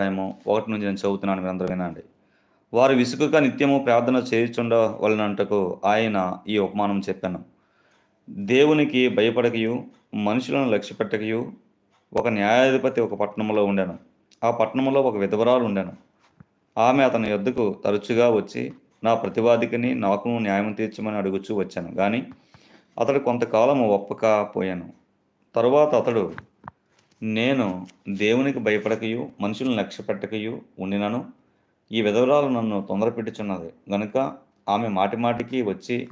అధ్యాయము ఒకటి నుంచి నేను చదువుతున్నాను మీరు అందరూ వినండి. వారు విసుగుగా నిత్యము ప్రార్థన చేయుచుండ వలనంటకు ఆయన ఈ ఉపమానం చెప్పాను. దేవునికి భయపడకయు మనుషులను లక్ష్యపెట్టకయు ఒక న్యాయాధిపతి ఒక పట్టణంలో ఉండాను. ఆ పట్టణంలో ఒక విధవరాలు ఉండాను. ఆమె అతని యొద్దకు తరచుగా వచ్చి నా ప్రతివాదికని నాకు న్యాయం తీర్చమని అడుగుచూ వచ్చాను. కానీ అతడు కొంతకాలం ఒప్పకపోయాను తరువాత అతడు నేను దేవునికి భయపడకయు మనుషులను లక్ష్య పెట్టకయు ఉండినను. ఈ విధవరాలు నన్ను తొందరపెట్టుచున్నది గనుక ఆమె మాటి మాటికి వచ్చి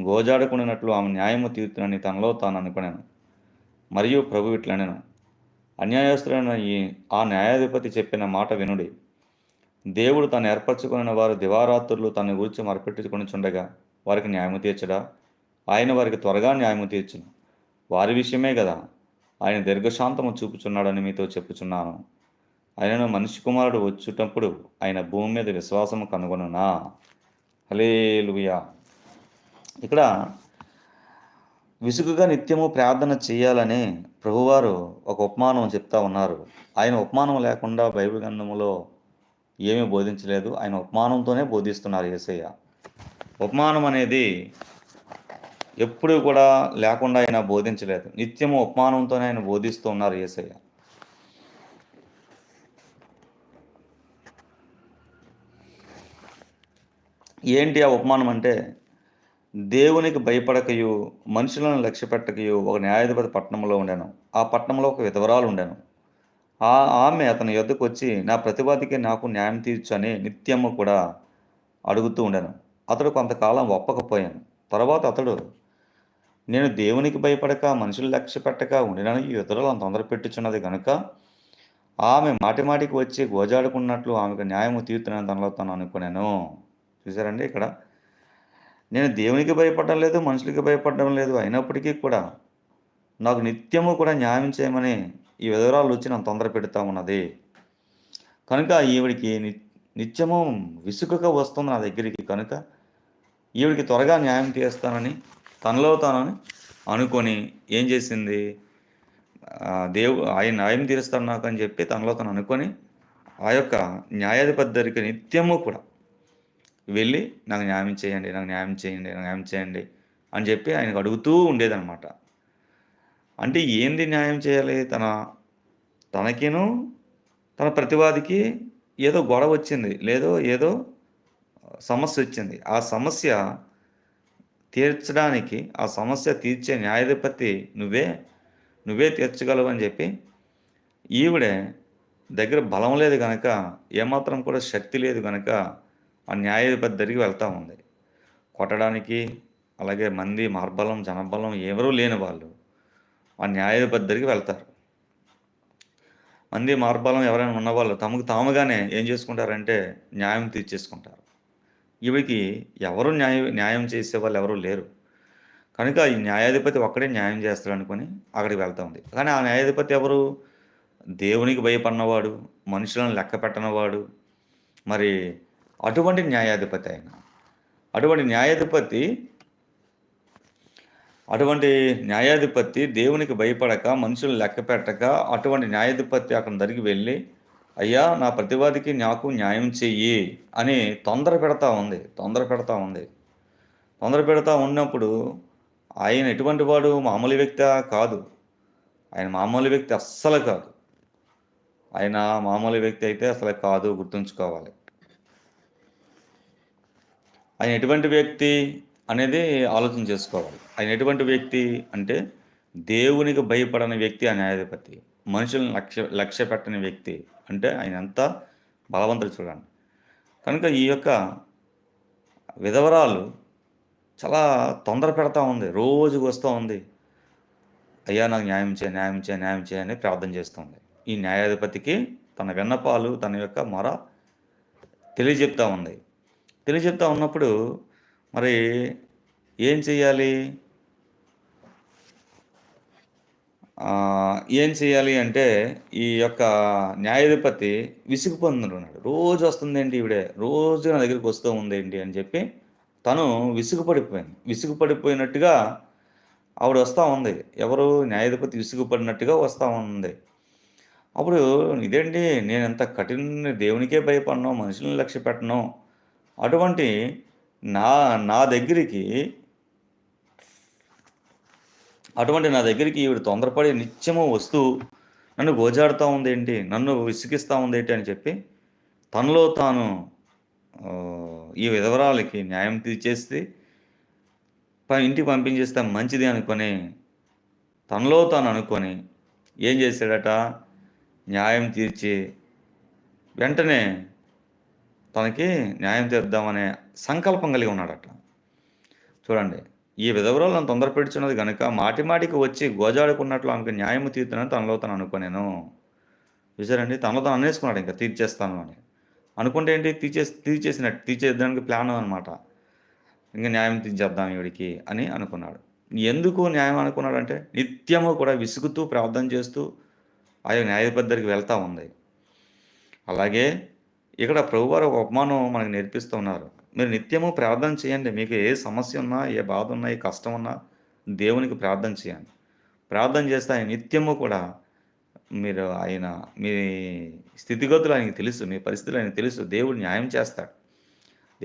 గోజాడుకున్నట్లు ఆమె న్యాయము తీర్చునని తనలో తాను అనుకున్నాను మరియు ప్రభు ఇట్లనెను. అన్యాయస్తులైన ఈ ఆ న్యాయాధిపతి చెప్పిన మాట వినుడి. దేవుడు తను ఏర్పరచుకున్న వారు దివారాత్రులు తన గురించి మరపెట్టుకుని చుండగా వారికి న్యాయము తీర్చడా? ఆయన వారికి త్వరగా న్యాయము తీర్చును. వారి విషయమే కదా ఆయన దీర్ఘశాంతము చూపుచున్నాడని మీతో చెప్పుచున్నాను. ఆయనను మనిషి కుమారుడు వచ్చేటప్పుడు ఆయన భూమి మీద విశ్వాసము కనుగొనునా? హలేలుయా ఇక్కడ విసుగుగా నిత్యము ప్రార్థన చేయాలని ప్రభువారు ఒక ఉపమానం చెప్తా ఉన్నారు. ఆయన ఉపమానం లేకుండా బైబిల్ గ్రంథములో ఏమీ బోధించలేదు. ఆయన ఉపమానంతోనే బోధిస్తున్నారు యేసయ్య ఉపమానం అనేది ఎప్పుడు కూడా లేకుండా ఆయన బోధించలేదు. నిత్యము ఉపమానంతోనే ఆయన బోధిస్తూ ఉన్నారు ఏసయ్య. ఏంటి ఆ ఉపమానం అంటే దేవునికి భయపడకయు మనుషులను లక్ష్య పెట్టకయు ఒక న్యాయాధిపతి పట్టణంలో ఉండాను. ఆ పట్టణంలో ఒక విధవరాలు ఉండాను. ఆ ఆమె అతని యొద్దకు వచ్చి నా ప్రతివాదికి నాకు న్యాయం తీర్చు అని నిత్యము కూడా అడుగుతూ ఉండాను. అతడు కొంతకాలం ఒప్పకపోయాను. తర్వాత అతడు నేను దేవునికి భయపడక మనుషులు లక్ష్య పెట్టక ఉండినని ఈ ఇతరులను తొందర పెట్టుచున్నది కనుక ఆమె మాటిమాటికి వచ్చి గోజాడుకున్నట్లు ఆమెకు న్యాయము తీర్చునని తనలో తను అనుకున్నాను చూసారండి ఇక్కడ? నేను దేవునికి భయపడడం లేదు మనుషులకి భయపడడం లేదు. అయినప్పటికీ కూడా నాకు నిత్యము కూడా న్యాయం చేయమని ఈ వివరాలు వచ్చి నన్ను తొందర పెడతా ఉన్నది. కనుక ఈవిడికి ని నిత్యము విసుగగా వస్తుంది నా దగ్గరికి. కనుక ఈవిడికి త్వరగా న్యాయం తీస్తానని తనలో తానని అనుకొని ఏం చేసింది? దేవు ఆయన న్యాయం తీరుస్తాడు నాకు అని చెప్పి తనలో తను అనుకొని ఆ యొక్క న్యాయాధిపతి దగ్గరికి నిత్యము కూడా వెళ్ళి నాకు న్యాయం చేయండి నాకు న్యాయం చేయండి నాకు న్యాయం చేయండి అని చెప్పి ఆయనకు అడుగుతూ ఉండేదన్నమాట. అంటే ఏంది న్యాయం చేయాలి? తన తనకిను తన ప్రతివాదికి ఏదో గొడవ వచ్చింది లేదో ఏదో సమస్య వచ్చింది. ఆ సమస్య తీర్చడానికి ఆ సమస్య తీర్చే న్యాయాధిపతి నువ్వే నువ్వే తీర్చగలవు అని చెప్పి ఈవిడే దగ్గర బలం లేదు కనుక ఏమాత్రం కూడా శక్తి లేదు కనుక ఆ న్యాయాధిపతి దగ్గరికి వెళ్తూ ఉంది. కొట్టడానికి అలాగే మంది మార్బలం జనబలం ఎవరూ లేని వాళ్ళు ఆ న్యాయాధిపతి దగ్గరికి వెళ్తారు. మంది మార్బలం ఎవరైనా ఉన్నవాళ్ళు తమకు తాముగానే ఏం చేసుకుంటారంటే న్యాయం తీర్చేసుకుంటారు. ఈవిడికి ఎవరు న్యాయ న్యాయం చేసే వాళ్ళు ఎవరు లేరు. కనుక ఈ న్యాయాధిపతి ఒక్కడే న్యాయం చేస్తాడు అనుకుని అక్కడికి వెళ్తా ఉంది. కానీ ఆ న్యాయాధిపతి ఎవరు? దేవునికి భయపడినవాడు మనుషులను లెక్క పెట్టనవాడు. మరి అటువంటి న్యాయాధిపతి ఆయన. అటువంటి న్యాయాధిపతి అటువంటి న్యాయాధిపతి దేవునికి భయపడక మనుషులు లెక్క పెట్టక అటువంటి న్యాయాధిపతి అక్కడ దగ్గరికి వెళ్ళి అయ్యా నా ప్రతివాదికి నాకు న్యాయం చెయ్యి అని తొందర పెడతా ఉంది తొందర పెడతా ఉంది. తొందర పెడతా ఉన్నప్పుడు ఆయన ఎటువంటి వాడు మామూలు వ్యక్తి కాదు. ఆయన మామూలు వ్యక్తి అస్సలు కాదు. ఆయన మామూలు వ్యక్తి అయితే అసలు కాదు గుర్తుంచుకోవాలి. ఆయన ఎటువంటి వ్యక్తి అనేది ఆలోచన చేసుకోవాలి. ఆయన ఎటువంటి వ్యక్తి అంటే దేవునికి భయపడని వ్యక్తి ఆ న్యాయాధిపతి మనుషులను లక్ష్య లక్ష్య పెట్టని వ్యక్తి. అంటే ఆయన ఎంత బలవంతుడు చూడండి. కనుక ఈ యొక్క విధవరాలు చాలా తొందర పెడతా ఉంది. రోజుకు వస్తూ ఉంది. అయ్యా నాకు న్యాయం చేయ న్యాయం చేయ న్యాయం చేయని ప్రార్థన చేస్తుంది ఈ న్యాయాధిపతికి తన విన్నపాలు తన యొక్క మొర తెలియజెప్తా ఉంది. తెలియజెప్తా ఉన్నప్పుడు మరి ఏం చేయాలి ఆ, ఏం చేయాలి అంటే ఈ యొక్క న్యాయాధిపతి విసుగు పొందుతున్నాడు. రోజు వస్తుందేంటి ఈవిడే? రోజు నా దగ్గరికి వస్తూ ఉందేంటి అని చెప్పి తను విసుగుపడిపోయింది విసుగుపడిపోయినట్టుగా ఆవిడ వస్తూ ఉంది. ఎవరు? న్యాయాధిపతి విసుగుపడినట్టుగా వస్తూ ఉంది. అప్పుడు ఇదేంటి? నేను ఎంత కఠిన దేవునికే భయపడను మనుషులను లక్ష్య పెట్టను అటువంటి నా నా దగ్గరికి అటువంటి నా దగ్గరికి ఈవిడ తొందరపడి నిత్యము వస్తూ నన్ను గోజాడుతూ ఉందేంటి? నన్ను విసిగిస్తూ ఉందేంటి అని చెప్పి తనలో తాను ఈ విధవరాలకి న్యాయం తీర్చేస్తే ఇంటికి పంపించేస్తే మంచిది అనుకొని తనలో తాను అనుకొని ఏం చేశాడట? న్యాయం తీర్చి వెంటనే తనకి న్యాయం తీర్దామనే సంకల్పం కలిగి ఉన్నాడట. చూడండి ఈ విధవరాలు నన్ను తొందరపెడుచున్నది కనుక మాటిమాటికి వచ్చి గోజాడుకున్నట్లు ఆమెకు న్యాయం తీర్చునని తనలో తను అనుకోనేను. చూసారండి తనలో తను అనేసుకున్నాడు ఇంకా తీర్చేస్తాను అని. అనుకుంటే ఏంటి? తీర్చేసి తీర్చేసినట్టు తీర్చేద్దానికి ప్లాన్ అనమాట ఇంకా న్యాయం తీర్చేద్దాం ఈవిడికి అని అనుకున్నాడు. ఎందుకు న్యాయం అనుకున్నాడంటే నిత్యము కూడా విసుగుతూ ప్రార్థన చేస్తూ ఆయన న్యాయాధిపతి దగ్గరికి వెళ్తూ ఉంది. అలాగే ఇక్కడ ప్రభువారు ఒక ఉపమానం మనకు నేర్పిస్తూ ఉన్నారు. మీరు నిత్యము ప్రార్థన చేయండి. మీకు ఏ సమస్య ఉన్నా ఏ బాధ ఉన్నా ఏ కష్టం ఉన్నా దేవునికి ప్రార్థన చేయండి. ప్రార్థన చేస్తే ఆయన నిత్యము కూడా మీరు ఆయన మీ స్థితిగతులు ఆయనకి తెలుసు మీ పరిస్థితులు ఆయనకి తెలుసు. దేవుడు న్యాయం చేస్తాడు.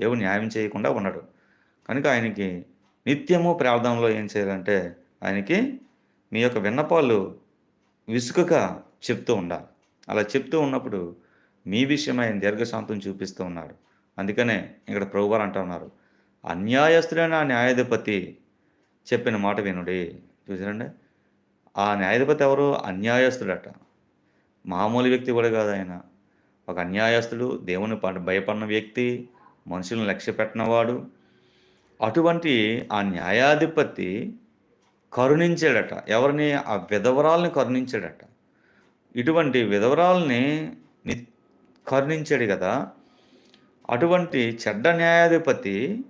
దేవుడు న్యాయం చేయకుండా ఉండడు. కనుక ఆయనకి నిత్యము ప్రార్థనలో ఏం చేయాలంటే ఆయనకి మీ యొక్క విన్నపాలు విసుకక చెప్తూ ఉండాలి. అలా చెప్తూ ఉన్నప్పుడు మీ విషయం ఆయన దీర్ఘశాంతం చూపిస్తూ ఉన్నాడు. అందుకనే ఇక్కడ ప్రభువారు అంటున్నారు అన్యాయస్తులైన ఆ న్యాయాధిపతి చెప్పిన మాట వినుడి. చూసారండి? ఆ న్యాయాధిపతి ఎవరు? అన్యాయస్తుడట. మామూలు వ్యక్తి కూడా కాదు ఆయన. ఒక అన్యాయస్తుడు దేవుని ప- భయపడిన వ్యక్తి మనుషులను లక్ష్య పెట్టినవాడు. అటువంటి ఆ న్యాయాధిపతి కరుణించాడట. ఎవరిని? ఆ విధవరాల్ని కరుణించాడట. ఇటువంటి విధవరాల్ని ని కరుణించాడు కదా. అటువంటి చెడ్డ న్యాయాధిపతి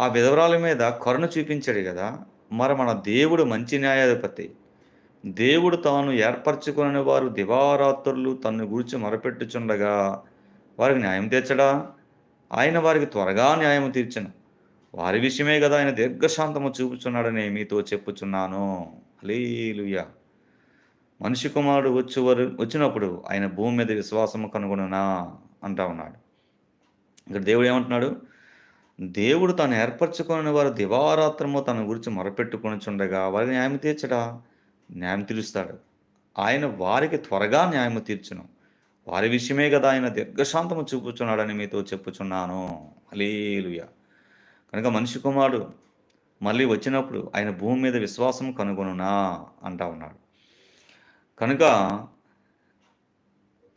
ఆ విధవరాల మీద కరుణ చూపించాడు కదా మరి మన దేవుడు మంచి న్యాయాధిపతి. దేవుడు తాను ఏర్పరచుకుని వారు దివారాత్రులు తన్ను గురించి మొరపెట్టుచుండగా వారికి న్యాయం తీర్చడా? ఆయన వారికి త్వరగా న్యాయం తీర్చను. వారి విషయమే కదా ఆయన దీర్ఘశాంతము చూపుచున్నాడని మీతో చెప్పుచున్నాను. హల్లెలూయా. మనిషి కుమారుడు వచ్చి వచ్చినప్పుడు ఆయన భూమి మీద విశ్వాసము కనుగొనునా? అంటా ఉన్నాడు. ఇక్కడ దేవుడు ఏమంటున్నాడు? దేవుడు తాను ఏర్పరచుకుని వారు దివారాత్రము తన గురించి మొరపెట్టుకొని చుండగా వారికి న్యాయం తీర్చడా? న్యాయం తీరుస్తాడు. ఆయన వారికి త్వరగా న్యాయం తీర్చును. వారి విషయమే కదా ఆయన దీర్ఘశాంతము చూపుచున్నాడని మీతో చెప్పుచున్నాను. అలీలుయ కనుక మనిషి కుమారుడు మళ్ళీ వచ్చినప్పుడు ఆయన భూమి మీద విశ్వాసం కనుగొనునా అంటా ఉన్నాడు. కనుక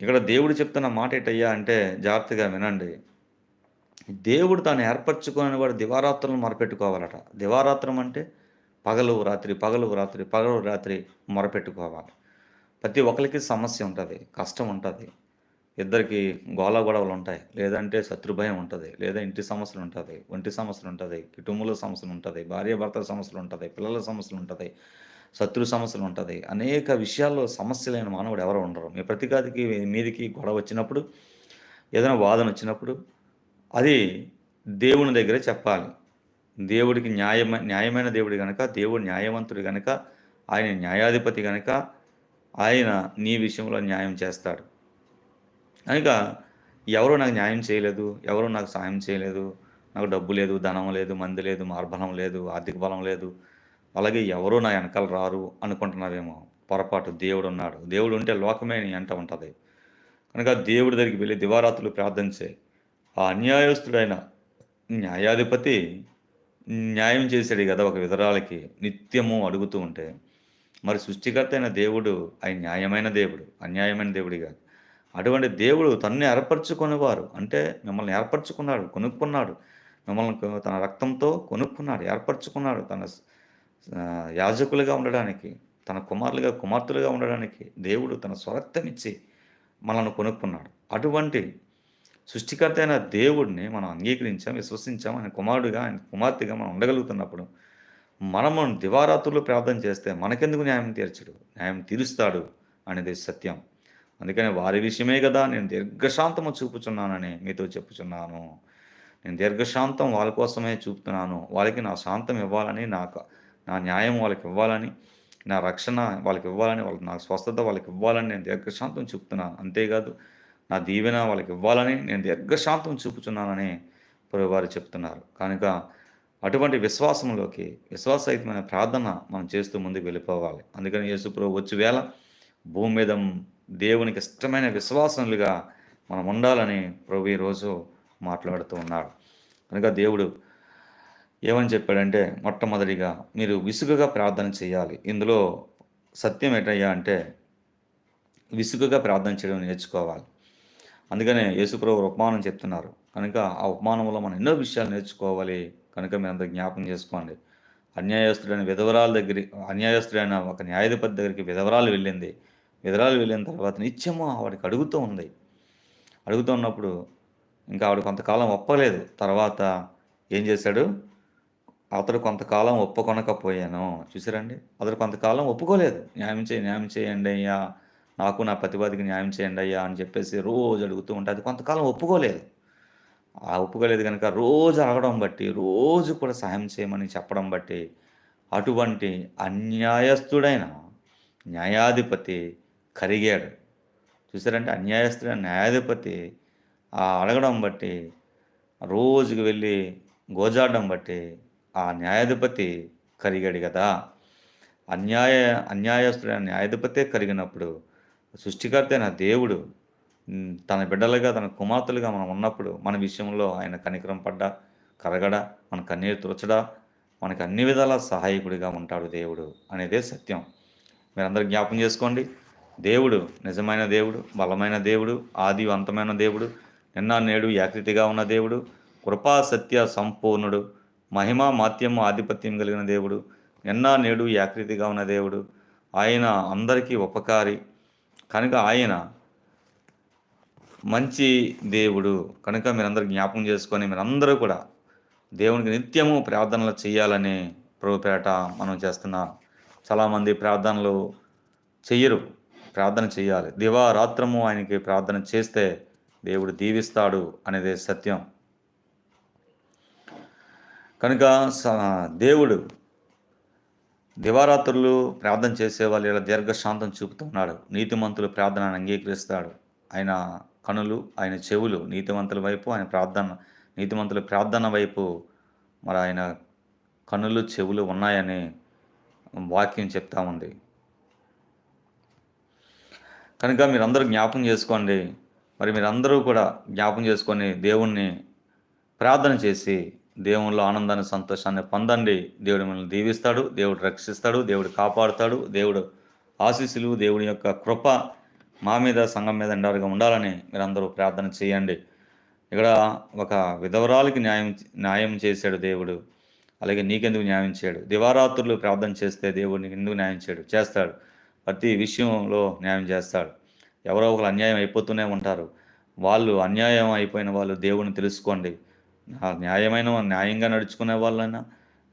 ఇక్కడ దేవుడు చెప్తున్న మాట ఏటయ్యా అంటే జాగ్రత్తగా వినండి. దేవుడు తాను ఏర్పరచుకునే వాడు దివారాత్రులు మొరపెట్టుకోవాలట. దివారాత్రం అంటే పగలు రాత్రి పగలు రాత్రి పగలు రాత్రి మొరపెట్టుకోవాలి. ప్రతి ఒక్కరికి సమస్య ఉంటుంది కష్టం ఉంటుంది. ఇద్దరికి గోళ గొడవలు ఉంటాయి. లేదంటే శత్రుభయం ఉంటుంది లేదా ఇంటి సమస్యలు ఉంటుంది ఒంటి సమస్యలు ఉంటుంది కుటుంబంలో సమస్యలు ఉంటుంది భార్య భర్తల సమస్యలు ఉంటుంది పిల్లల సమస్యలు ఉంటుంది శత్రు సమస్యలు ఉంటుంది. అనేక విషయాల్లో సమస్యలైన మానవుడు ఎవరు ఉండరు. మీ ప్రతిఘాతికి మీదికి గొడవ వచ్చినప్పుడు ఏదైనా వాదన వచ్చినప్పుడు అది దేవుని దగ్గరే చెప్పాలి. దేవుడికి న్యాయమ న్యాయమైన దేవుడు గనక దేవుడు న్యాయవంతుడు గనక ఆయన న్యాయాధిపతి గనక ఆయన నీ విషయంలో న్యాయం చేస్తాడు. కనుక ఎవరు నాకు న్యాయం చేయలేదు ఎవరు నాకు సాయం చేయలేదు నాకు డబ్బు లేదు ధనం లేదు మంది లేదు మార్బలం లేదు ఆర్థిక బలం లేదు అలాగే ఎవరు నా వెనకాల రారు అనుకుంటున్నారేమో. పొరపాటు దేవుడు ఉన్నాడు. దేవుడు ఉంటే లోకమే నీ అంట ఉంటుంది. కనుక దేవుడి దగ్గరికి వెళ్ళి దివారాత్రులు ప్రార్థన చేయి. ఆ అన్యాయస్తుడైన న్యాయాధిపతి న్యాయం చేశాడు కదా ఒక విధరాలకి నిత్యము అడుగుతూ ఉంటే మరి సృష్టికర్త అయిన దేవుడు ఆయన న్యాయమైన దేవుడు అన్యాయమైన దేవుడి కాదు. అటువంటి దేవుడు తన్ను ఏర్పరచుకునేవారు. అంటే మిమ్మల్ని ఏర్పరచుకున్నాడు కొనుక్కున్నాడు. మిమ్మల్ని తన రక్తంతో కొనుక్కున్నాడు ఏర్పరచుకున్నాడు. తన యాజకులుగా ఉండడానికి తన కుమారులుగా కుమార్తెలుగా ఉండడానికి దేవుడు తన స్వరక్తం ఇచ్చి మనల్ని కొనుక్కున్నాడు. అటువంటి సృష్టికర్త అయిన దేవుడిని మనం అంగీకరించాం విశ్వసించాం ఆయన కుమారుడిగా ఆయన కుమార్తెగా మనం ఉండగలుగుతున్నప్పుడు మనము దివారాత్రులు ప్రార్థన చేస్తే మనకెందుకు న్యాయం తీర్చడు? న్యాయం తీరుస్తాడు అనేది సత్యం. అందుకని వారి విషయమే కదా నేను దీర్ఘశాంతము చూపుచున్నానని మీతో చెప్పుచున్నాను. నేను దీర్ఘశాంతం వాళ్ళ కోసమే చూపుతున్నాను. వాళ్ళకి నా శాంతం ఇవ్వాలని నాకు నా న్యాయం వాళ్ళకి ఇవ్వాలని నా రక్షణ వాళ్ళకి ఇవ్వాలని వాళ్ళకి నా స్వస్థత వాళ్ళకి ఇవ్వాలని నేను దీర్ఘశాంతం చూపుతున్నాను. అంతేకాదు నా దీవెన వాళ్ళకి ఇవ్వాలని నేను దీర్ఘశాంతం చూపుతున్నానని ప్రభువారు చెప్తున్నారు. కనుక అటువంటి విశ్వాసంలోకి విశ్వాసహితమైన ప్రార్థన మనం చేస్తూ ముందుకు వెళ్ళిపోవాలి. అందుకని యేసుప్రభు వచ్చి వేళ భూమి మీద దేవునికి ఇష్టమైన విశ్వాసములుగా మనం ఉండాలని ప్రభు ఈరోజు మాట్లాడుతూ ఉన్నాడు. కనుక దేవుడు ఏమని చెప్పాడంటే మొట్టమొదటిగా మీరు విసుగుగా ప్రార్థన చేయాలి. ఇందులో సత్యం ఏంటయ్యా అంటే విసుగుగా ప్రార్థన చేయడం నేర్చుకోవాలి. అందుకనే యేసుప్రభు ఉపమానం చెప్తున్నారు. కనుక ఆ ఉపమానంలో మనం ఎన్నో విషయాలు నేర్చుకోవాలి. కనుక మీరు అంత జ్ఞాపకం చేసుకోండి. అన్యాయస్తుడైన విధవరాల దగ్గర అన్యాయస్తుడైన ఒక న్యాయాధిపతి దగ్గరికి విధవరాలు వెళ్ళింది. విధవరాలు వెళ్ళిన తర్వాత నిత్యము ఆవిడకి అడుగుతూ ఉంది. అడుగుతూ ఉన్నప్పుడు ఇంకా ఆవిడ కొంతకాలం ఒప్పలేదు. తర్వాత ఏం చేశాడు? అతడు కొంతకాలం ఒప్పుకొనకపోయాను. చూసారండి అతడు కొంతకాలం ఒప్పుకోలేదు. న్యాయం చేయి న్యాయం చేయండి అయ్యా. నాకు నా ప్రతివాదికి న్యాయం చేయండి అయ్యా అని చెప్పేసి రోజు అడుగుతూ ఉంటుంది అది కొంతకాలం ఒప్పుకోలేదు. ఆ ఒప్పుకోలేదు కనుక రోజు అడగడం బట్టి రోజు కూడా సహాయం చేయమని చెప్పడం బట్టి అటువంటి అన్యాయస్తుడైన న్యాయాధిపతి కరిగాడు. చూసారంటే అన్యాయస్తుడైన న్యాయాధిపతి ఆ అడగడం బట్టి రోజుకి వెళ్ళి గోజాడడం బట్టి ఆ న్యాయాధిపతి కరిగాడు కదా అన్యాయ అన్యాయస్తుడైన న్యాయాధిపతే కరిగినప్పుడు సృష్టికర్త అయిన దేవుడు తన బిడ్డలుగా తన కుమార్తెలుగా మనం ఉన్నప్పుడు మన విషయంలో ఆయన కనికరం పడ్డా కరగడ మన కన్నీరు తురచడా మనకు అన్ని విధాల సహాయకుడిగా ఉంటాడు దేవుడు అనేదే సత్యం. మీరందరూ జ్ఞాపం చేసుకోండి. దేవుడు నిజమైన దేవుడు బలమైన దేవుడు ఆది అంతమైన దేవుడు నిన్న నేడు యాకృతిగా ఉన్న దేవుడు కృపా సత్య సంపూర్ణుడు మహిమ మాత్యము ఆధిపత్యం కలిగిన దేవుడు నిన్న నేడు యాకృతిగా ఉన్న దేవుడు ఆయన అందరికీ ఉపకారి కనుక ఆయన మంచి దేవుడు. కనుక మీరందరూ జ్ఞాపకం చేసుకొని మీరందరూ కూడా దేవునికి నిత్యము ప్రార్థనలు చేయాలని ప్రభుపేట మనం చేస్తున్నాం చాలామంది ప్రార్థనలు చెయ్యరు. ప్రార్థన చేయాలి. దివారాత్రము ఆయనకి ప్రార్థన చేస్తే దేవుడు దీవిస్తాడు అనేది సత్యం. కనుక దేవుడు దివారాత్రులు ప్రార్థన చేసేవాళ్ళు ఇలా దీర్ఘశాంతం చూపుతున్నాడు. నీతిమంతులు ప్రార్థనను అంగీకరిస్తాడు. ఆయన కనులు ఆయన చెవులు నీతిమంతుల వైపు ఆయన ప్రార్థన నీతిమంతుల ప్రార్థన వైపు మరి ఆయన కనులు చెవులు ఉన్నాయని వాక్యం చెప్తా ఉంది. కనుక మీరందరూ జ్ఞాపం చేసుకోండి. మరి మీరందరూ కూడా జ్ఞాపం చేసుకొని దేవుణ్ణి ప్రార్థన చేసి దేవునిలో ఆనందాన్ని సంతోషాన్ని పొందండి. దేవుడు మిమ్మల్ని దీవిస్తాడు దేవుడు రక్షిస్తాడు దేవుడు కాపాడుతాడు దేవుడు ఆశీస్సులు దేవుడి యొక్క కృప మా మీద సంఘం మీద ఎండారుగా ఉండాలని మీరందరూ ప్రార్థన చేయండి. ఇక్కడ ఒక విధవరాలకి న్యాయం న్యాయం చేశాడు దేవుడు. అలాగే నీకెందుకు న్యాయం చేయడు? దివారాత్రులు ప్రార్థన చేస్తే దేవుడు నీకు ఎందుకు న్యాయం చేయడు? చేస్తాడు. ప్రతి విషయంలో న్యాయం చేస్తాడు. ఎవరో ఒకరు అన్యాయం అయిపోతూనే ఉంటారు. వాళ్ళు అన్యాయం అయిపోయిన వాళ్ళు దేవుని తెలుసుకోండి. న్యాయమైన న్యాయంగా నడుచుకునే వాళ్ళైనా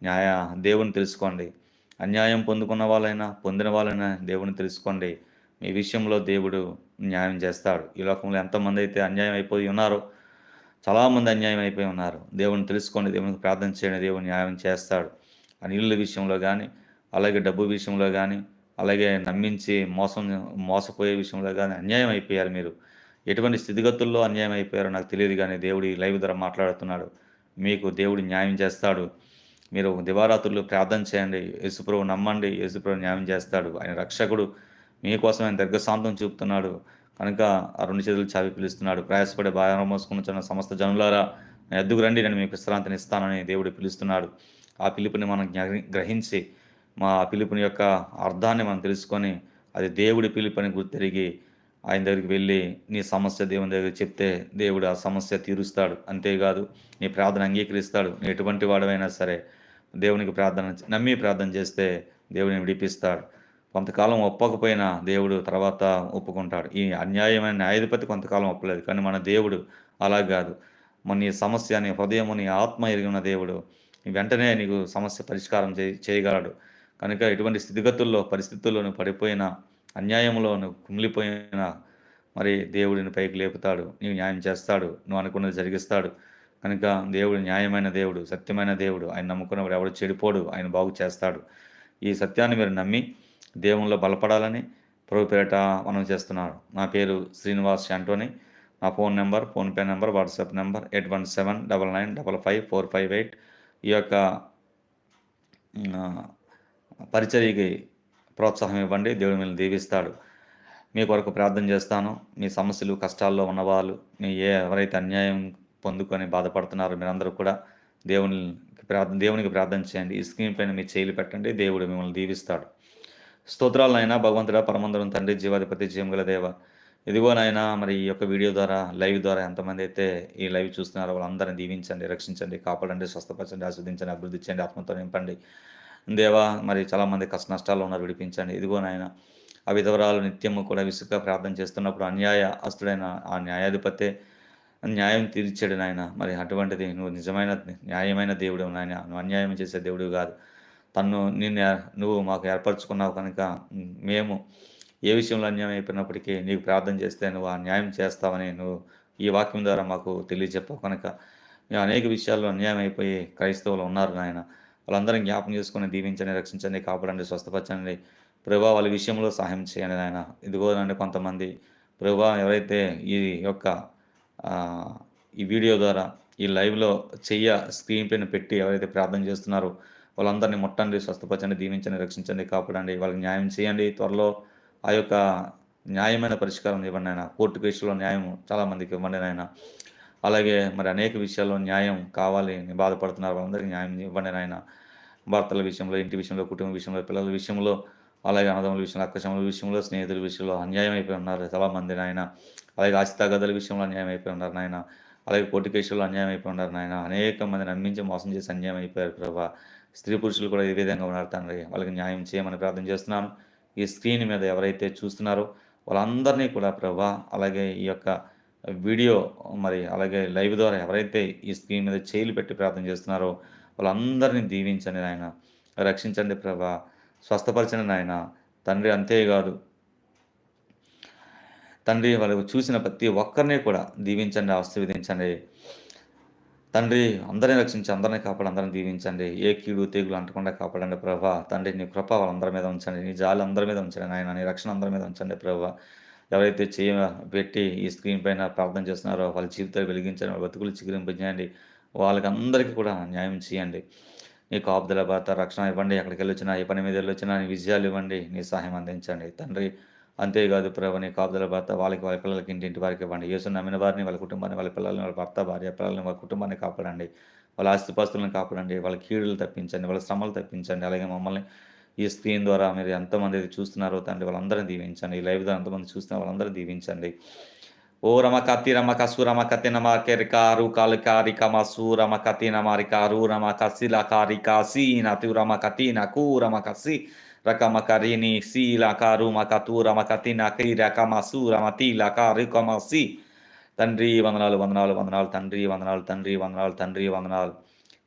న్యాయ దేవుని తెలుసుకోండి. అన్యాయం పొందుకున్న వాళ్ళైనా పొందిన వాళ్ళైనా దేవుని తెలుసుకోండి. మీ విషయంలో దేవుడు న్యాయం చేస్తాడు. ఈ లోకంలో ఎంతమంది అయితే అన్యాయం అయిపోయి ఉన్నారో చాలామంది అన్యాయం అయిపోయి ఉన్నారు. దేవుని తెలుసుకోండి దేవునికి ప్రార్థన చేయండి దేవుని న్యాయం చేస్తాడు. ఆ నీళ్ళ విషయంలో కానీ అలాగే డబ్బు విషయంలో కానీ అలాగే నమ్మించి మోసం మోసపోయే విషయంలో కానీ అన్యాయం అయిపోయారు మీరు. ఎటువంటి స్థితిగతుల్లో అన్యాయం అయిపోయారో నాకు తెలియదు కానీ దేవుడి లైవ్ ద్వారా మాట్లాడుతున్నాడు. మీకు దేవుడు న్యాయం చేస్తాడు. మీరు దివారాత్రులు ప్రార్థన చేయండి. యేసుప్రభు నమ్మండి. యేసుప్రభు న్యాయం చేస్తాడు. ఆయన రక్షకుడు. మీకోసం ఆయన దీర్ఘశాంతం చూపుతున్నాడు. కనుక ఆ రెండు చేతులు చావి పిలుస్తున్నాడు. ప్రయాసపడే భారం మోసుకున్న సమస్త జనులారా ఎద్దుకు రండి. నేను మీకు విశ్రాంతిని ఇస్తానని దేవుడు పిలుస్తున్నాడు. ఆ పిలుపుని మనం గ్రహించి మా పిలుపుని యొక్క అర్థాన్ని మనం తెలుసుకొని అది దేవుడి పిలుపుని గుర్తిరిగి ఆయన దగ్గరికి వెళ్ళి నీ సమస్య దేవుని దగ్గర చెప్తే దేవుడు ఆ సమస్య తీరుస్తాడు. అంతేకాదు నీ ప్రార్థన అంగీకరిస్తాడు. నీ ఎటువంటి వాడవైనా సరే దేవునికి ప్రార్థన నమ్మి ప్రార్థన చేస్తే దేవుని విడిపిస్తాడు. కొంతకాలం ఒప్పకపోయినా దేవుడు తర్వాత ఒప్పుకుంటాడు. ఈ అన్యాయమైన న్యాయాధిపతి కొంతకాలం ఒప్పలేదు. కానీ మన దేవుడు అలా కాదు. మన నీ సమస్య నీ హృదయము నీ ఆత్మ ఎరిగిన దేవుడు వెంటనే నీకు సమస్య పరిష్కారం చేయగలడు. కనుక ఎటువంటి స్థితిగతుల్లో పరిస్థితుల్లో పడిపోయిన అన్యాయంలో నువ్వు కుమిలిపోయిన మరి దేవుడిని పైకి లేపుతాడు నీవు న్యాయం చేస్తాడు నువ్వు అనుకున్నది జరిగిస్తాడు. కనుక దేవుడు న్యాయమైన దేవుడు సత్యమైన దేవుడు ఆయన నమ్ముకున్నవాడు ఎవడు చెడిపోడు ఆయన బాగు చేస్తాడు. ఈ సత్యాన్ని మీరు నమ్మి దేవునిలో బలపడాలని ప్రభు పేరట మనం చేస్తున్నాడు నా పేరు శ్రీనివాస్ శాంటోని. నా phone number PhonePe number WhatsApp number eight one seven double nine double five four five eight ఈ యొక్క ఆ, పరిచర్యకి ప్రోత్సాహం ఇవ్వండి. దేవుడు మిమ్మల్ని దీవిస్తాడు. మీ కొరకు ప్రార్థన చేస్తాను. మీ సమస్యలు కష్టాల్లో ఉన్నవాళ్ళు మీ ఏ ఎవరైతే అన్యాయం పొందుకొని బాధపడుతున్నారో మీరందరూ కూడా దేవుని ప్రార్థన దేవునికి ప్రార్థన చేయండి. ఈ స్క్రీన్ పైన మీ చేయిలు పెట్టండి. దేవుడు మిమ్మల్ని దీవిస్తాడు. స్తోత్రాలనైనా భగవంతుడా పరమందరం తండ్రి జీవాధిపతి జీవంగల దేవ ఇదిగోనైనా మరి ఈ యొక్క వీడియో ద్వారా లైవ్ ద్వారా ఎంతమంది అయితే ఈ లైవ్ చూస్తున్నారో వాళ్ళందరినీ దీవించండి రక్షించండి కాపాడండి స్వస్థపరచండి ఆస్వాదించండి అభివృద్ధి చేయండి ఆత్మతో నింపండి. దేవా మరి చాలామంది కష్ట నష్టాలు ఉన్నారు విడిపించండి. ఇదిగో నాయన ఆ విధవరాలు నిత్యము కూడా విసుగ్గా ప్రార్థన చేస్తున్నప్పుడు అన్యాయ అస్తుడైన ఆ న్యాయాధిపతే న్యాయం తీర్చాడు నాయన. మరి అటువంటిది నువ్వు నిజమైన న్యాయమైన దేవుడు నాయన. నువ్వు అన్యాయం చేసే దేవుడు కాదు. తన్ను నిన్ను నువ్వు మాకు ఏర్పరచుకున్నావు కనుక మేము ఏ విషయంలో అన్యాయం అయిపోయినప్పటికీ నీకు ప్రార్థన చేస్తే నువ్వు ఆ న్యాయం చేస్తావని నువ్వు ఈ వాక్యం ద్వారా మాకు తెలియజెప్పావు కనుక. మేము అనేక విషయాల్లో అన్యాయం అయిపోయి క్రైస్తవులు ఉన్నారు నాయన. వాళ్ళందరం జ్ఞాపకం చేసుకొని దీవించండి రక్షించండి కాపాడండి స్వస్థపరచండి. ప్రభా వాళ్ళ విషయంలో సహాయం చేయండి నాయన. ఇదిగోనండి కొంతమంది. ప్రభా ఎవరైతే ఈ యొక్క ఈ వీడియో ద్వారా ఈ లైవ్లో చెయ్య స్క్రీన్ పైన పెట్టి ఎవరైతే ప్రార్థన చేస్తున్నారో వాళ్ళందరినీ ముట్టండి స్వస్థపరచండి దీవించండి రక్షించండి కాపాడండి. వాళ్ళకి న్యాయం చేయండి. త్వరలో ఆ యొక్క న్యాయమైన పరిష్కారం ఇవ్వండి ఆయన కోర్టు కేసులో న్యాయం చాలామందికి ఇవ్వండి నాయన. అలాగే మరి అనేక విషయాల్లో న్యాయం కావాలి అని బాధపడుతున్నారు వాళ్ళందరికీ న్యాయం ఇవ్వండి నాయన. భర్తల విషయంలో ఇంటి విషయంలో కుటుంబ విషయంలో పిల్లల విషయంలో అలాగే అన్నదమ్ముల విషయంలో అక్కశముల విషయంలో స్నేహితుల విషయంలో అన్యాయం అయిపోయి ఉన్నారు చాలామంది నాయన. అలాగే ఆస్తితగదుల విషయంలో అన్యాయం అయిపోయి ఉన్నారు నాయన. అలాగే కోర్టు కేసుల్లో అన్యాయం అయిపోయి ఉన్నారు నాయన. అనేక మంది నమ్మించి మోసం చేసి అన్యాయం అయిపోయారు ప్రభా. స్త్రీ పురుషులు కూడా ఈ విధంగా ఉన్నారు తండ్రి. వాళ్ళకి న్యాయం చేయమని ప్రార్థన చేస్తున్నాను. ఈ స్క్రీన్ మీద ఎవరైతే చూస్తున్నారో వాళ్ళందరినీ కూడా ప్రభా అలాగే ఈ యొక్క వీడియో మరి అలాగే లైవ్ ద్వారా ఎవరైతే ఈ స్క్రీన్ మీద చేయిలు పెట్టి ప్రార్థన చేస్తున్నారో వాళ్ళందరినీ దీవించండి నాయన. రక్షించండి ప్రభా. స్వస్థపరచండి నాయన. తండ్రి అంతేకాదు తండ్రి వాళ్ళు చూసిన ప్రతి ఒక్కరిని కూడా దీవించండి ఆశీర్వదించండి. తండ్రి అందరిని రక్షించి అందరిని కాపాడి అందరిని దీవించండి. ఏ కీడు తెగులు అంటకుండా కాపాడండి ప్రభా. తండ్రి నీ కృప వాళ్ళందరి మీద ఉంచండి. నీ జాలి అందరి మీద ఉంచండి నాయన. నీ రక్షణ అందరి మీద ఉంచండి ప్రభా. ఎవరైతే చేయ పెట్టి ఈ స్క్రీన్ పైన ప్రార్థన చేస్తున్నారో వాళ్ళ జీవితాలు వెలిగించండి వాళ్ళ బతుకులు చిగురింపజేయండి. వాళ్ళకి అందరికీ కూడా న్యాయం చేయండి. నీ కాపుదల భర్త రక్షణ ఇవ్వండి. ఎక్కడికి వెళ్ళొచ్చినా ఏ పని మీద వెళ్ళొచ్చినా నీ విజయాలు ఇవ్వండి. నీ సహాయం అందించండి. తండ్రి అంతేకాదు ప్రభు నీ కాపుదల భర్త వాళ్ళకి వాళ్ళ పిల్లలకి ఇంటింటి వారికి ఇవ్వండి. యేసు నమ్మిన వారిని వాళ్ళ కుటుంబాన్ని వాళ్ళ పిల్లల్ని వాళ్ళ భర్త భార్య పిల్లల్ని వాళ్ళ కుటుంబాన్ని కాపాడండి. వాళ్ళ ఆస్తిపాస్తులను కాపాడండి. వాళ్ళ కీడులు తప్పించండి. వాళ్ళ శ్రమలు తప్పించండి. అలాగే మమ్మల్ని ఈ స్క్రీన్ ద్వారా మీరు ఎంతమంది చూస్తున్నారో తండ్రి వాళ్ళందరిని దీవించండి. లైవ్ ద్వారా ఎంతమంది చూస్తున్నారు వాళ్ళందరినీ దీవించండి. ఓ రమ కత్తి రమ కసు రమ కత్తి నమ కెరిక రు కాలు కారిక మసు రమ నమ రికారు రమ కసిల కారిక సీన తు రమ నకు రమ కసి రకమ కరిని సి కారు మకతు రమ కతి నకి రకమ సు రమ తీల కారు తండ్రి వందనాలు వందనాలు వందనాలు తండ్రి వందనాలు తండ్రి వందనాలు తండ్రి వందనాలు.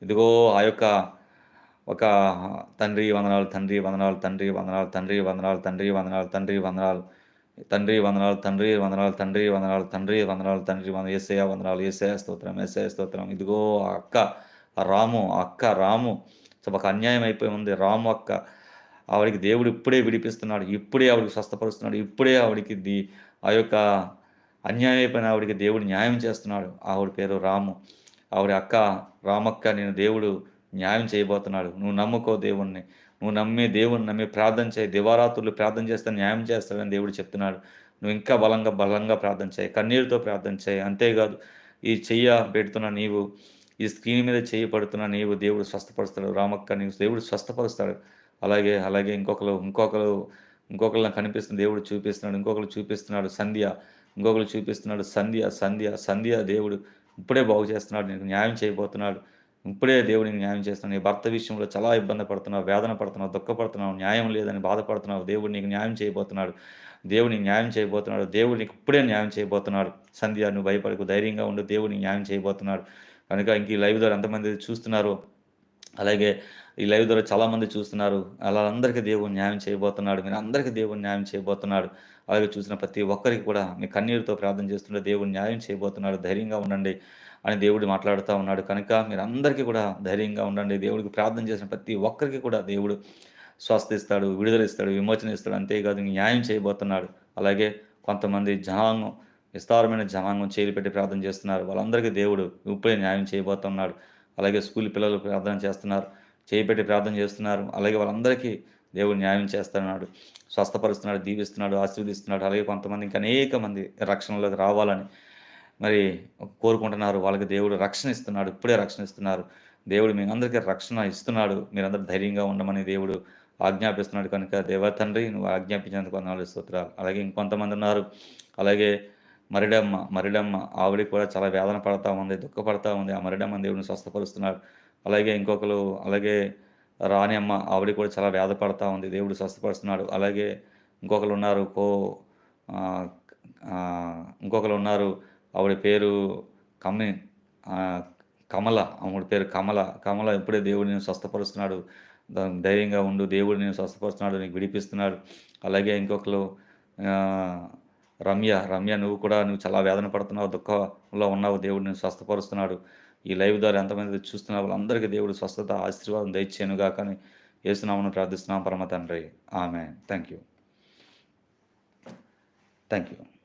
ఇదిగో ఆ యొక్క ఒక తండ్రి వందనాలు తండ్రి వందనాలు తండ్రి వందనాలు తండ్రి వందనాలు తండ్రి వందనాలు తండ్రి వందనాలు తండ్రి వందనాలు తండ్రి వందనాలు తండ్రి వందనాలు తండ్రి వందనాలు తండ్రి వంద ఏసయ వందనాలు ఏసయ స్తోత్రం ఏసయ స్తోత్రం ఇదిగో ఆ అక్క రాము ఆ అక్క రాము ఒక అన్యాయం అయిపోయి ఉంది రాము అక్క ఆవిడికి దేవుడు ఇప్పుడే విడిపిస్తున్నాడు ఇప్పుడే ఆవిడకి స్వస్థపరుస్తున్నాడు ఇప్పుడే ఆవిడికి ది ఆ యొక్క అన్యాయం అయిపోయిన ఆవిడికి దేవుడు న్యాయం చేస్తున్నాడు ఆవిడ పేరు రాము ఆవిడ అక్క రామక్క నేను దేవుడు న్యాయం చేయబోతున్నాడు. నువ్వు నమ్ముకో దేవుణ్ణి. నువ్వు నమ్మి దేవుణ్ణి నమ్మి ప్రార్థన చేయి. దివారాత్రులు ప్రార్థన చేస్తే న్యాయం చేస్తాడని దేవుడు చెప్తున్నాడు. నువ్వు ఇంకా బలంగా బలంగా ప్రార్థన చేయి. కన్నీరుతో ప్రార్థన చేయి. అంతేకాదు ఈ చెయ్య పెడుతున్న నీవు ఈ స్క్రీన్ మీద చేయి పడుతున్న నీవు దేవుడు స్వస్థపరుస్తాడు. రామక్క నీవు దేవుడు స్వస్థపరుస్తాడు. అలాగే అలాగే ఇంకొకరు ఇంకొకరు ఇంకొకరిని కనిపిస్తున్న దేవుడు చూపిస్తున్నాడు. ఇంకొకరు చూపిస్తున్నాడు సంధ్య. ఇంకొకరు చూపిస్తున్నాడు సంధ్య సంధ్య సంధ్య దేవుడు. ఇప్పుడే బాగు చేస్తున్నాడు. నీకు న్యాయం చేయబోతున్నాడు. ఇప్పుడే దేవుడిని న్యాయం చేస్తున్నావు. నీ భర్త విషయంలో చాలా ఇబ్బంది పడుతున్నావు వేదన పడుతున్నావు దుఃఖపడుతున్నావు న్యాయం లేదని బాధపడుతున్నావు. దేవుడు నీకు న్యాయం చేయబోతున్నాడు. దేవుడు న్యాయం చేయబోతున్నాడు. దేవుడు నీకు ఇప్పుడే న్యాయం చేయబోతున్నాడు. సంధ్య నువ్వు భయపడకు ధైర్యంగా ఉండు. దేవుడిని న్యాయం చేయబోతున్నాడు. కనుక ఇంక ఈ లైవ్ ద్వారా ఎంతమంది చూస్తున్నారో? అలాగే ఈ లైవ్ ద్వారా చాలామంది చూస్తున్నారు. అలా అందరికీ దేవుడు న్యాయం చేయబోతున్నాడు. మీరు అందరికీ దేవుడు న్యాయం చేయబోతున్నాడు. అలాగే చూసిన ప్రతి ఒక్కరికి కూడా మీ కన్నీరుతో ప్రార్థన చేస్తుంటే దేవుడు న్యాయం చేయబోతున్నాడు. ధైర్యంగా ఉండండి. అని దేవుడు మాట్లాడుతూ ఉన్నాడు. కనుక మీరు అందరికీ కూడా ధైర్యంగా ఉండండి. దేవుడికి ప్రార్థన చేసిన ప్రతి ఒక్కరికి కూడా దేవుడు స్వస్థ ఇస్తాడు విడుదల ఇస్తాడు విమోచన ఇస్తాడు అంతేకాదు న్యాయం చేయబోతున్నాడు. అలాగే కొంతమంది జనాంగం విస్తారమైన జనాంగం చేయి పెట్టి ప్రార్థన చేస్తున్నారు. వాళ్ళందరికీ దేవుడు ఇప్పుడే న్యాయం చేయబోతున్నాడు. అలాగే స్కూల్ పిల్లలు ప్రార్థన చేస్తున్నారు చేయి పెట్టి ప్రార్థన చేస్తున్నారు. అలాగే వాళ్ళందరికీ దేవుడు న్యాయం చేస్తున్నాడు స్వస్థపరుస్తున్నాడు దీవిస్తున్నాడు ఆశీర్వదిస్తున్నాడు. అలాగే కొంతమంది ఇంకా అనేక మంది రక్షణలోకి రావాలని మరి కోరుకుంటున్నారు వాళ్ళకి దేవుడు రక్షణ ఇస్తున్నాడు ఇప్పుడే రక్షణ ఇస్తున్నారు. దేవుడు మీ అందరికీ రక్షణ ఇస్తున్నాడు. మీరందరూ ధైర్యంగా ఉండమని దేవుడు ఆజ్ఞాపిస్తున్నాడు కనుక దేవ తండ్రి నువ్వు ఆజ్ఞాపించినందుకు వందనాలు స్తోత్రాలు. అలాగే ఇంకొంతమంది ఉన్నారు. అలాగే మరిడమ్మ మరిడమ్మ ఆవిడ కూడా చాలా వేదన పడతా ఉంది దుఃఖపడతా ఉంది. ఆ మరిడమ్మ దేవుడిని స్వస్థపరుస్తున్నాడు అలాగే ఇంకొకరు అలాగే రాణి అమ్మ ఆవిడ కూడా చాలా వేద పడతా ఉంది దేవుడు స్వస్థపరుస్తున్నాడు. అలాగే ఇంకొకరు ఉన్నారు కో ఇంకొకరు ఉన్నారు. ఆవిడ పేరు కమ్మి కమల ఆవిడ పేరు కమల. కమల ఇప్పుడే దేవుడు నేను స్వస్థపరుస్తున్నాడు? ధైర్యంగా ఉండు దేవుడు నేను స్వస్థపరుస్తున్నాడు నీకు విడిపిస్తున్నాడు. అలాగే ఇంకొకరు రమ్య. రమ్య నువ్వు కూడా నువ్వు చాలా వేదన పడుతున్నావు దుఃఖంలో ఉన్నావు దేవుడు నేను స్వస్థపరుస్తున్నాడు. ఈ లైవ్ ద్వారా ఎంతమంది చూస్తున్నా వాళ్ళందరికీ దేవుడు స్వస్థత ఆశీర్వాదం దయచేయను కానీ వేస్తున్నామని ప్రార్థిస్తున్నాం. పరమ తండ్రి. ఆమె థ్యాంక్ యూ థ్యాంక్ యూ